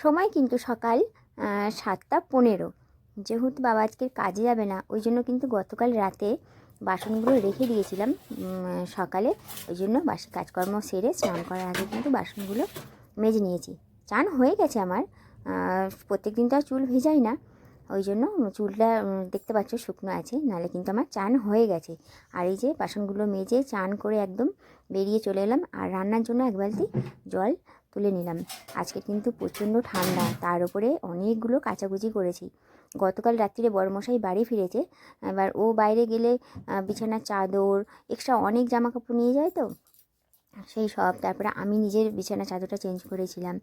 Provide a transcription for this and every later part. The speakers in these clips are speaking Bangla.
সময় কিন্তু সকাল সাতটা পনেরো। যেহেতু বাবা আজকে কাজে যাবে না, ওই জন্য কিন্তু গতকাল রাতে বাসনগুলো রেখে দিয়েছিলাম সকালে। ওই জন্য বাসি, কাজকর্ম সেরে স্নান করার আগে কিন্তু বাসনগুলো মেজে নিয়েছি। চান হয়ে গেছে আমার প্রত্যেক দিন তো আর চুল ভেজাই না। ওই জন্য চুলটা দেখতে পাচ্ছ শুকনো আছে, নাহলে কিন্তু আমার চান হয়ে গেছে। আর এই যে বাসনগুলো মেজে চান করে একদম বেরিয়ে চলে এলাম। আর রান্নার জন্য এক বালতি জল তুলে নিলাম। আজকে কিন্তু প্রচণ্ড ঠান্ডা, তার উপরে অনেকগুলো কাচাকুচি করেছি। গতকাল রাত্রিরে বড়মশাই বাড়ি ফিরেছে, এবার ও বাইরে গেলে বিছানার চাদর এক্সট্রা অনেক জামা কাপড় নিয়ে যায় তো? সেই সব, তারপরে আমি নিজের বিছানা চাদরটা চেঞ্জ করেছিলাম।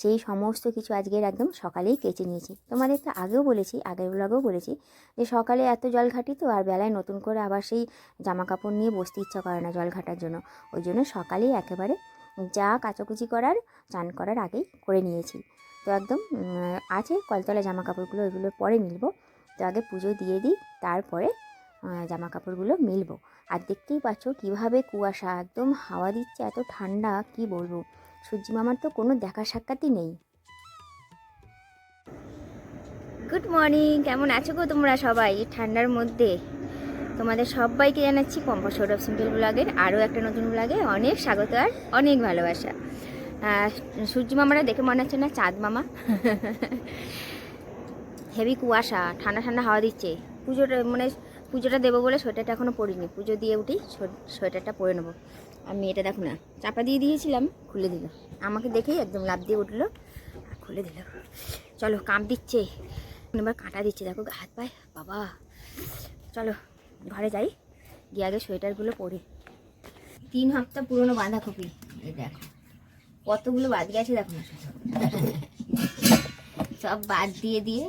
সেই সমস্ত কিছু আজকের একদম সকালেই কেচে নিয়েছি। তোমাদের তো আগেও বলেছি, আগের ব্লগেও বলেছি, যে সকালে এত জল ঘাটি তো, আর বেলায় নতুন করে আবার সেই জামা কাপড় নিয়ে বসতে ইচ্ছা করে না জল ঘাটার জন্য। ওই জন্য সকালেই একেবারে যা কাচাকুচি করার, চান করার আগেই করে নিয়েছি। তো একদম আছে কলতলা জামা কাপড়গুলো ওইগুলো পরে মিলবো। তো আগে পুজো দিয়ে দিই, তারপরে জামা কাপড়গুলো মিলবো। আর দেখতেই পাচ্ছ কীভাবে কুয়াশা, একদম হাওয়া দিচ্ছে, এত ঠান্ডা, কি বলব? সূর্যি মামার তো কোনো দেখা সাক্ষাৎই নেই। গুড মর্নিং কেমন আছো গো তোমরা সবাই? ঠান্ডার মধ্যে। তোমাদের সবাইকে জানাচ্ছি পম্পা সৌরভ সিম্পল ব্লগের আরও একটা নতুন ব্লগে অনেক স্বাগত আর অনেক ভালোবাসা। সূর্য মামারা দেখে মনে হচ্ছে না, চাঁদ মামা। হেভি কুয়াশা, ঠান্ডা ঠান্ডা হাওয়া দিচ্ছে। পুজোটা মানে পুজোটা দেবো বলে সোয়েটারটা এখনও পরিনি। পুজো দিয়ে উঠি সোয়েটারটা পরে নেব। আর মেয়েটা দেখো না, চাপা দিয়ে দিয়েছিলাম, খুলে দিল। আমাকে দেখেই একদম লাভ দিয়ে উঠল, আর খুলে দিল। চলো, কাঁপ দিচ্ছে। এবার কাঁটা দিচ্ছে, দেখো হাত পায়, বাবা। চলো ঘরে যাই, গিয়ে আগে সোয়েটারগুলো পরি। তিন হপ্তাহ পুরনো বাঁধাকপি। এই দেখো, কতগুলো বাদ গেছে দেখো না। সব বাদ দিয়ে দিয়ে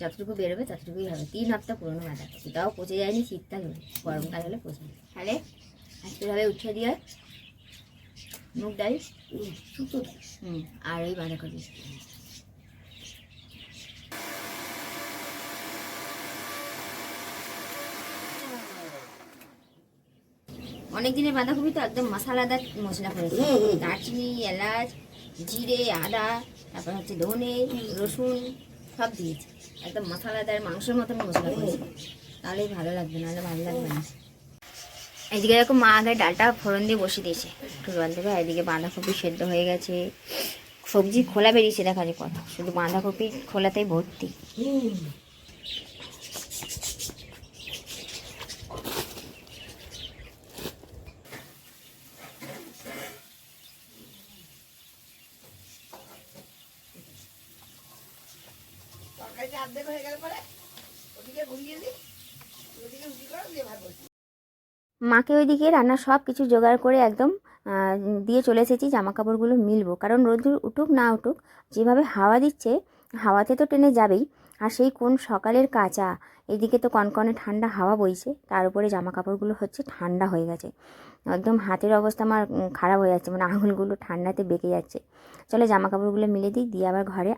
যতটুকু বেরোবে ততটুকুই হবে। তিন হপ্তাহ পুরনো বাঁধাকপি। তাও পচে যায়নি শীতকাল হলে গরমকাল হলে পচে তাহলে আজকে হবে উঠে দিয়ে শুকনো ডাল, হুম, আর ওই বাঁধাকপি। অনেক দিনের বাঁধাকপি তো একদম মশলাদার মশলা করেছে দারচিনি এলাচ জিরে আদা তারপর হচ্ছে ধনে রসুন সব দিয়েছি। একদম মশলাদার মাংসের মতন মশলা করেছি তাহলেই ভালো লাগবে নাহলে ভালো লাগবে না। এদিকে দেখো মা আগে ডালটা ফোড়ন দিয়ে বসিয়ে দিয়েছে। একটু জল দেবে এদিকে বাঁধাকপি সেদ্ধ হয়ে গেছে। সবজি খোলা বেরিয়েছে দেখা যায় কত শুধু বাঁধাকপি খোলাতেই ভর্তি। মাকে ওইদিকে রান্নার সব কিছু জোগাড় করে একদম দিয়ে চলে এসেছি জামা কাপড়গুলো মিলবো। কারণ রোদ্দুর উঠুক না উঠুক, যেভাবে হাওয়া দিচ্ছে হাওয়াতে তো ট্রেনে যাবেই, আর সেই কোন সকালের কাঁচা, এদিকে তো কনকনে ঠান্ডা হাওয়া বইছে, তার উপরে জামা কাপড়গুলো হচ্ছে ঠান্ডা হয়ে গেছে। একদম হাতের অবস্থা আমার খারাপ হয়ে যাচ্ছে মানে আঙুলগুলো ঠান্ডাতে বেঁকে যাচ্ছে। চলো জামা কাপড়গুলো মিলে দিই, দিয়ে আবার ঘরে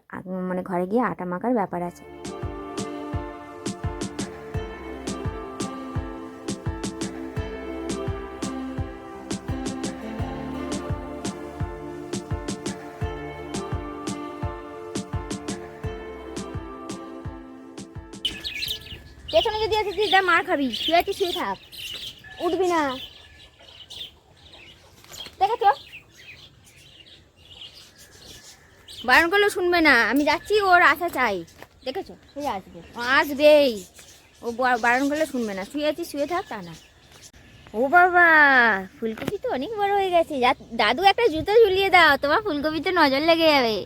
মানে ঘরে গিয়ে আটা মাখার ব্যাপার আছে। পেছনে যদি এসেছিস দা মার খাবি। শুয়ে আছিস, শুয়ে থাক। উঠবি না। দেখেছ? বারণ করলেও শুনবে না। আমি যাচ্ছি, ওর আশা চাই। দেখেছ? সেই আসবে। আসবেই। ও বারণ করলে শুনবে না। শুয়ে আছিস, শুয়ে থাক, তা না। ও বাবা, ফুলকপি তো অনেক বড় হয়ে গেছে। দাদু একটা জুতো ঝুলিয়ে দাও। তোমার ফুলকপিতে নজর লেগে যাবে।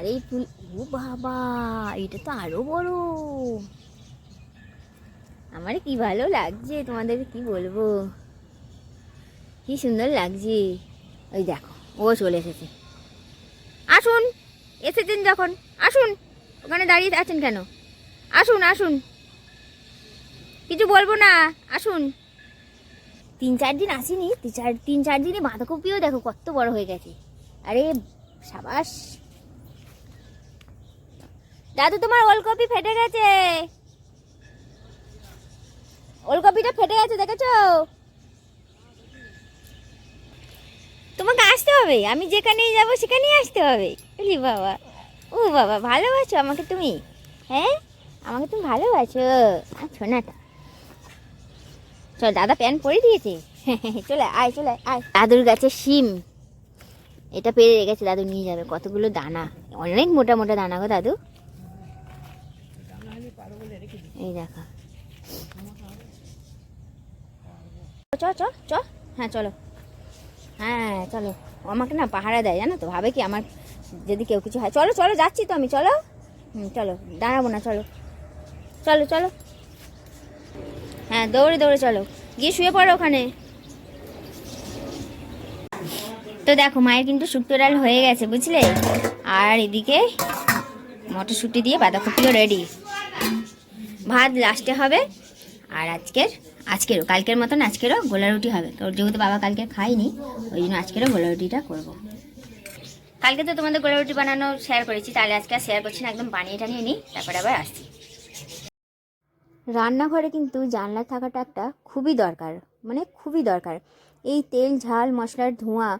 আরে এই ফুল ও বাবা, এটা তো আরও বড়। আমার কি ভালো লাগছে, তোমাদের কি বলব? কি সুন্দর লাগছে। ওই দেখো, ও চলে এসেছে। আসুন, এসেছেন যখন, আসুন, ওখানে দাঁড়িয়ে আছেন কেন? আসুন আসুন। কিছু বলব না, আসুন। তিন চার দিন আসিনি, তিন চার তিন চার দিনে বাঁধাকপিও দেখো কত বড় হয়ে গেছে। আরে, সাবাস। দাদু, তোমার ওলকপি ফেটে গেছে। ওলকপিটা ফেটে গেছে, দেখেছ? তোমাকে আসতে হবে। আমি যেখানেই যাব, সেখানেই আসতে হবে। বাবা। ও বাবা, ভালোবাসো আমাকে তুমি। হ্যাঁ? আমাকে তুমি ভালোবাসো। আচ্ছা নাটা চল, দাদা প্যান পরে দিয়েছে। চলে, আয় চলে, আয়। দাদুর গাছে শিম। এটা পেরে রেখেছে, দাদু নিয়ে যাবে। কতগুলো দানা। অনেক মোটা মোটা দানা গো, দাদু। এই দেখো। চ চ চ। হ্যাঁ চলো। হ্যাঁ চলো। আমাকে না পাহারা দেয়, জানো তো? ভাবে কি আমার যদি কেউ কিছু হয়। চলো চলো, যাচ্ছি তো আমি, চলো। হুম, চলো। দাঁড়াবো না, চলো। চলো চলো। হ্যাঁ দৌড়ে দৌড়ে চলো। গিয়ে শুয়ে পড়ো ওখানে। তো দেখো, মায়ের কিন্তু শুক্তো ডাল হয়ে গেছে, বুঝলে? আর এদিকে মটরশুঁটি দিয়ে বাঁধাকপিও রেডি ভাত লাস্টে হবে। আর আজকের, আজকেরও, কালকের মতন আজকেরও গোলা রুটি হবে। তো যেহেতু বাবা কালকে খায়নি, ওই জন্য আজকেরও গোলা রুটিটা করব। কালকে তো তোমাদের গোলা রুটি বানানো শেয়ার করেছি, তাহলে আজকে আর শেয়ার করছি না, একদম বানিয়ে টানিয়ে নিই, তারপরে আবার আসছি। রান্নাঘরে কিন্তু জানলা থাকাটা একটা খুবই দরকার মানে খুবই দরকার। এই তেল, ঝাল, মশলার ধোঁয়া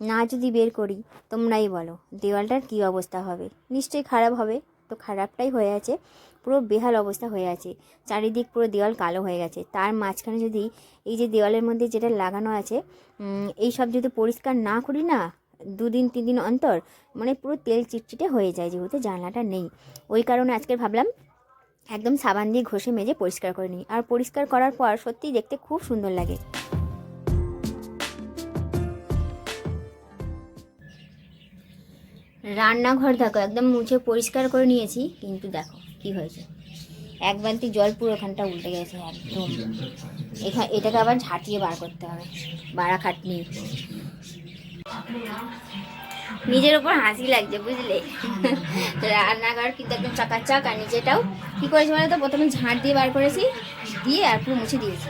না যদি বের করি, তোমরাই বলো, দেওয়ালটার কী অবস্থা হবে? নিশ্চয়ই খারাপ হবে, তো খারাপটাই হয়ে আছে। পুরো বেহাল অবস্থা হয়ে আছে। চারিদিক পুরো দেওয়াল কালো হয়ে গেছে। তার মাঝখানে যদি এই যে দেওয়ালের মধ্যে যেটা লাগানো আছে এই সব যদি পরিষ্কার না করি না, দুদিন তিন দিন অন্তর মানে পুরো তেল চিটচিটে হয়ে যায় যেহেতু জানলাটা নেই। ওই কারণে আজকে ভাবলাম একদম সাবান দিয়ে ঘষে মেজে পরিষ্কার করে নিই। আর পরিষ্কার করার পর সত্যিই দেখতে খুব সুন্দর লাগে। রান্নাঘর দেখো, একদম মুছে পরিষ্কার করে নিয়েছি, কিন্তু দেখো। কি হয়েছে? এক বালতি জল পুরো ওখানটা উল্টে গেছে একদম। এখানে এটাকে আবার ঝাঁটিয়ে বার করতে হবে, বাড়া খাটনি। নিজের ওপর হাসি লাগছে, বুঝলে? রান্নাঘর কিন্তু একদম চাকাচাক, আর নিজেটাও কি করেছি বলে তো প্রথমে ঝাঁট দিয়ে বার করেছি, দিয়ে আর পুরো মুছে দিয়েছি।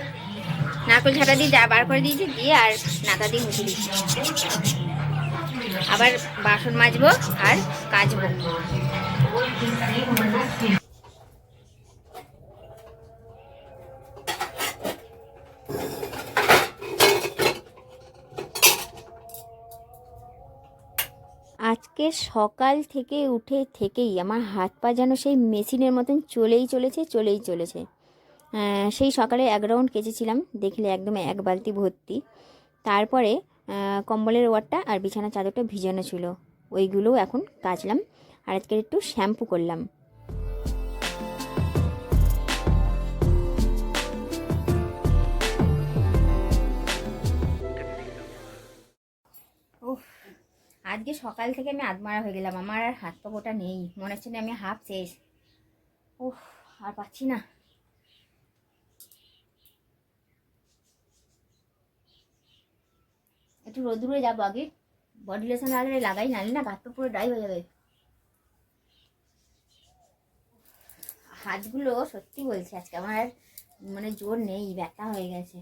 নারকল ঝাঁটা দিয়ে যা বার করে দিয়েছি, দিয়ে আর নাতা দিয়ে মুছে দিয়েছি। আবার বাসন মাজবো আর কাচবো আজকে সকাল থেকে উঠে থেকেই আমার হাত পা যেন সেই মেশিনের মতন চলেই চলেছে চলেই চলেছে। সেই সকালে এক রাউন্ড কেচেছিলাম, দেখলে একদম এক বালতি ভর্তি। তারপরে কম্বলের ওয়ারটা আর বিছানা চাদরটা ভিজানো ছিল। ওইগুলোও এখন কাচলাম। আর আজকের একটু শ্যাম্পু করলাম। আজকে সকাল থেকে আমি আদমারা হয়ে গেলাম, আমার আর হাত পা গোটা নেই, মনে হচ্ছে না আমি হাফ শেষ। উফ, আর পাচ্ছি না। একটু রোদ্দুরে যাব আগে বডি লোশন আগে লাগাই নালে না হাত পা পুরো ড্রাই হয়ে যাবে। হাতগুলো সত্যি বলছি, আজকে আমার মানে জোর নেই, ব্যথা হয়ে গেছে।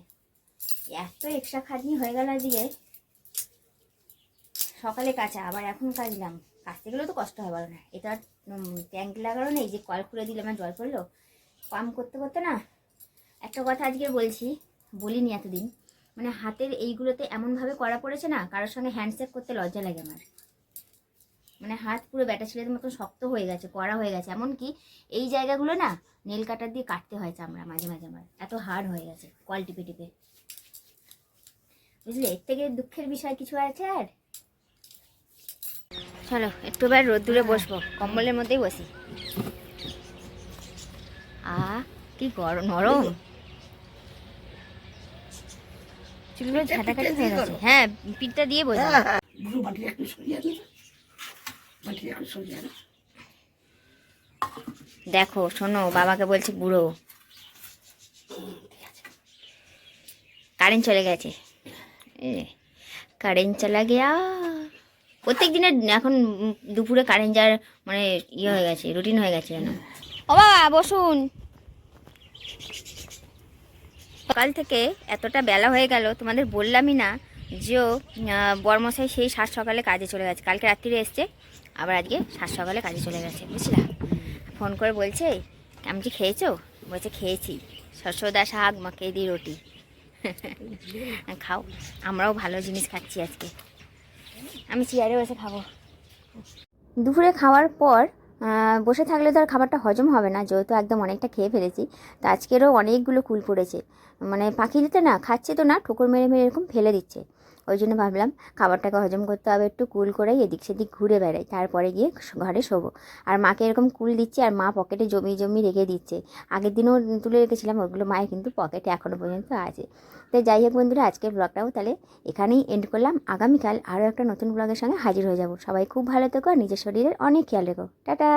এত এক্সট্রা খাটনি হয়ে গেল আজকে। সকালে কাঁচা, আবার এখন কাচলাম। কাচতে গেলেও তো কষ্ট হয়, বলো না। এটা ট্যাঙ্ক লাগানো নেই যে কল খুলে দিলে আমার জল পড়ল। পাম্প করতে করতে না, একটা কথা আজকে বলছি, বলিনি এতদিন। মানে হাতের এইগুলোতে এমনভাবে করা পড়েছে না, কারোর সঙ্গে হ্যান্ডশেক করতে লজ্জা লাগে আমার। মানে হাত পুরো ব্যাটা ছেলেদের মতো শক্ত হয়ে গেছে, কড়া হয়ে গেছে। এমনকি এই জায়গাগুলো না নেল কাটার দিয়ে কাটতে হয় চামড়া, মাঝে মাঝে আমার। এত হার্ড হয়ে গেছে, কল টিপে টিপে। বুঝলে? এর থেকে দুঃখের বিষয় কিছু আছে আর? চলো একটু এবার রোদ্দুরে বসবো কম্বলের মধ্যেই বসি। আ কি গরম নরম। চুলগুলো ঝাঁটাকাটি হয়ে গেছে। হ্যাঁ পিঠটা দিয়ে বোঝা বুড়ো মাটির একটু সরিয়ে দিল একটু সরিয়ে দেখো শোনো বাবাকে বলছি বুড়ো। কারেন্ট চলে গেছে। কারেন্ট চলা গিয়া। প্রত্যেক দিনের এখন দুপুরে কারেন্ট যাওয়ার মানে ইয়ে হয়ে গেছে রুটিন হয়ে গেছে যেন। ও বাবা, বসুন। সকাল থেকে এতটা বেলা হয়ে গেল, তোমাদের বললামই না যে বরমশাই সেই সাত সকালে কাজে চলে গেছে। কালকে রাত্রিরে এসছে, আবার আজকে সাত সকালে কাজে চলে গেছে, বুঝলা? ফোন করে বলছে, আমি কি খেয়েছো? বলছে, খেয়েছি। শস্যদা শাক, মাকে দিয়ে রুটি। খাও, আমরাও ভালো জিনিস খাচ্ছি আজকে। আমি চেয়ারে বসে খাব। দুপুরে খাওয়ার পর বসে থাকলে তো আর খাবারটা হজম হবে না, যেহেতু একদম অনেকটা খেয়ে ফেলেছি। তো আজকেরও অনেকগুলো কুল পড়েছে। মানে পাখি দিতে না, খাচ্ছে তো না, ঠোকর মেরে মেরে এরকম ফেলে দিচ্ছে। ওই জন্য ভাবলাম খাবারটাকে হজম করতে হবে একটু কুল করেই এদিক সেদিক ঘুরে বেড়াই। তারপরে গিয়ে ঘরে শোবো। আর মাকে এরকম কুল দিচ্ছে আর মা পকেটে জমি জমি রেখে দিচ্ছে। আগের দিনও তুলে রেখেছিলাম, ওগুলো মায়ের কিন্তু পকেটে এখনও পর্যন্ত আছে। তো যাই হোক বন্ধুরা, আজকের ব্লগটাও তাহলে এখানেই এন্ড করলাম। আগামীকাল আরও একটা নতুন ব্লগের সঙ্গে হাজির হয়ে যাব। সবাই খুব ভালো থেকো আর নিজের শরীরের অনেক খেয়াল রেখো। টাটা!